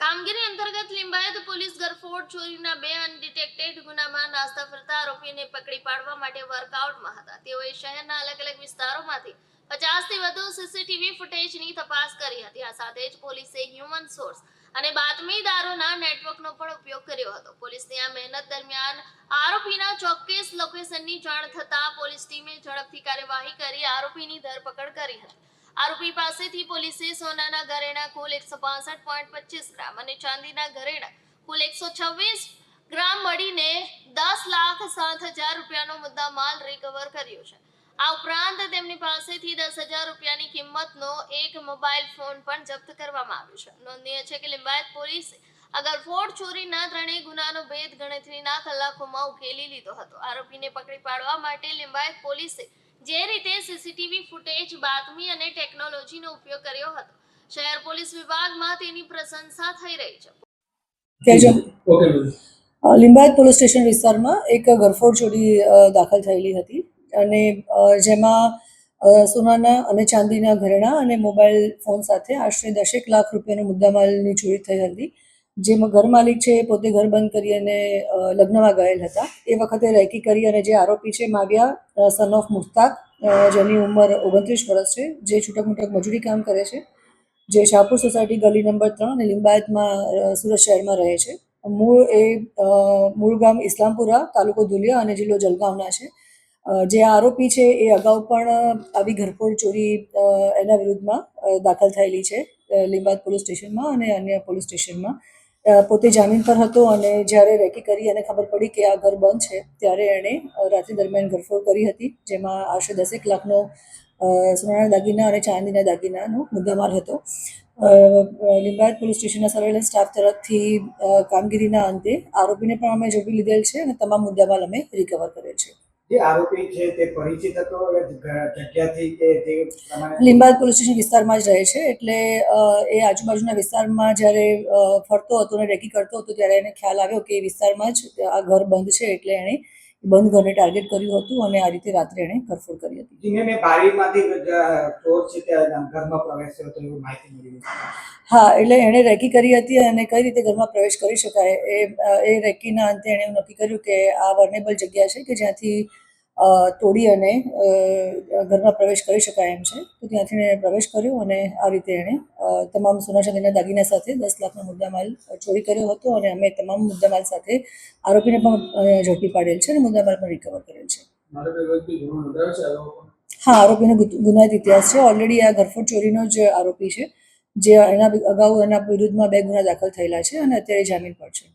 કામગીરી અંતર્ગત લિંબાયત પોલીસ ગરફોડ ચોરીના બે અનડિટેક્ટેડ ગુનામાં નાસ્તા ફરતા આરોપીને પકડી પાડવા માટે વર્કઆઉટમાં હતા. તેઓએ શહેરના અલગ અલગ વિસ્તારોમાંથી પચાસથી વધુ સીસીટીવી ફૂટેજની તપાસ કરી હતી. આ સાથે જ પોલીસે હ્યુમન સોર્સ અને બાતમીદારોના નેટવર્કનો પણ ઉપયોગ કર્યો હતો. પોલીસની આ મહેનત દરમિયાન આરોપીના ચોક્કસ લોકેશનની જાણ થતાં પોલીસ ટીમે ઝડપથી કાર્યવાહી કરી આરોપીની ધરપકડ કરી હતી. આરોપી પાસેથી પોલીસે સોનાના ઘરેણા કુલ એકસો ગ્રામ અને ચાંદીના ઘરેણા કુલ એકસો ગ્રામ મળીને દસ લાખ સાત હજાર રૂપિયાનો મુદ્દા માલ રિકવર કર્યો છે. આ ઉપરાંત તેમની પાસેથી દસ હજાર રૂપિયાની કિંમતનો એક મોબાઈલ ફોન પણ જપ્ત કરવામાં આવ્યો છે. નોંધનીય છે કે લિંબાયત પોલીસે અગર ફોડ ચોરીના ત્રણેય ગુનાનો ભેદ ગણતરીના કલાકોમાં ઉકેલી લીધો હતો. આરોપીને પકડી પાડવા માટે લિંબાયત પોલીસે જે રીતે સીસીટીવી ફૂટેજ બાતમી અને ટેકનોલોજીનો ઉપયોગ કર્યો હતો. શહેર પોલીસ વિભાગમાં તેની પ્રશંસા થઈ રહી છે. લિંબાયત પોલીસ સ્ટેશન વિસ્તારમાં એક ગરફોડ ચોરી દાખલ થયેલી હતી. અને જેમાં સોનાના અને ચાંદીના ઘરેણા અને મોબાઈલ ફોન સાથે આશરે દસેક લાખ રૂપિયાનો મુદ્દામાલની ચોરી થઈ હતી. જેમાં ઘર માલિક છે એ પોતે ઘર બંધ કરી અને લગ્નમાં ગયેલ હતા. એ વખતે રેકી કરી અને જે આરોપી છે માવ્યા સન ઓફ મુસ્તાક જેની ઉંમર ઓગણત્રીસ વર્ષ છે, જે છૂટક મૂટક મજૂરી કામ કરે છે, જે શાહપુર સોસાયટી ગલી નંબર ત્રણ અને લિંબાયતમાં સુરત શહેરમાં રહે છે. મૂળ એ મૂળ ગામ ઇસ્લામપુરા, તાલુકો ધુલિયા અને જિલ્લો જલગાંવના છે. જે આરોપી છે એ અગાઉ પણ આવી ઘરફોડ ચોરી એના વિરુદ્ધમાં દાખલ થયેલી છે લિંબાયત પોલીસ સ્ટેશનમાં અને અન્ય પોલીસ સ્ટેશનમાં. પોતે જામીન પર હતો અને જ્યારે રેકી કરી અને ખબર પડી કે આ ઘર બંધ છે, ત્યારે એણે રાત્રિ દરમિયાન ઘરફોડ કરી હતી, જેમાં આશરે દસેક લાખનો સોનાના દાગીના અને ચાંદીના દાગીનાનો મુદ્દામાલ હતો. લિંબાયત પોલીસ સ્ટેશનના સર્વેલન્સ સ્ટાફ તરફથી કામગીરીના અંતે આરોપીને પણ અમે ઝડપી લીધેલ છે અને તમામ મુદ્દામાલ અમે રિકવર કરેલ છે. જે આરોપી વિસ્તારમાં જ રહે છે, એટલે એ આજુબાજુના વિસ્તારમાં જ્યારે ફરતો હતો અને રેકી કરતો હતો ત્યારે એને ખ્યાલ આવ્યો કે એ વિસ્તારમાં જ આ ઘર બંધ છે, એટલે એણે બંધ ઘરને ટાર્ગેટ કર્યું હતું અને આ રીતે રાત્રે એણે ઘરફોડ કરી હતી. હા એટલે એણે રેકી કરી હતી અને કઈ રીતે ઘરમાં પ્રવેશ કરી શકાય એ એ રેકીના અંતે એણે એવું નક્કી કર્યું કે આ વર્નેબલ જગ્યા છે કે જ્યાંથી તોડી અને ઘરમાં પ્રવેશ કરી શકાય એમ છે. તો ત્યાંથી એણે પ્રવેશ કર્યો અને આ રીતે એણે તમામ સોના ચાંદીના દાગીના સાથે દસ લાખનો મુદ્દામાલ ચોરી કર્યો હતો અને અમે તમામ મુદ્દામાલ સાથે આરોપીને પણ ઝડપી પાડેલ છે અને મુદ્દામાલ પણ રિકવર કરેલ છે. હા આરોપીનો ગુનાહિત ઇતિહાસ છે. ઓલરેડી આ ઘરફોડ ચોરીનો જ આરોપી છે જે એના અગાઉ એના વિરુદ્ધમાં બે ગુના દાખલ થયેલા છે અને અત્યારે જામીન પર છે.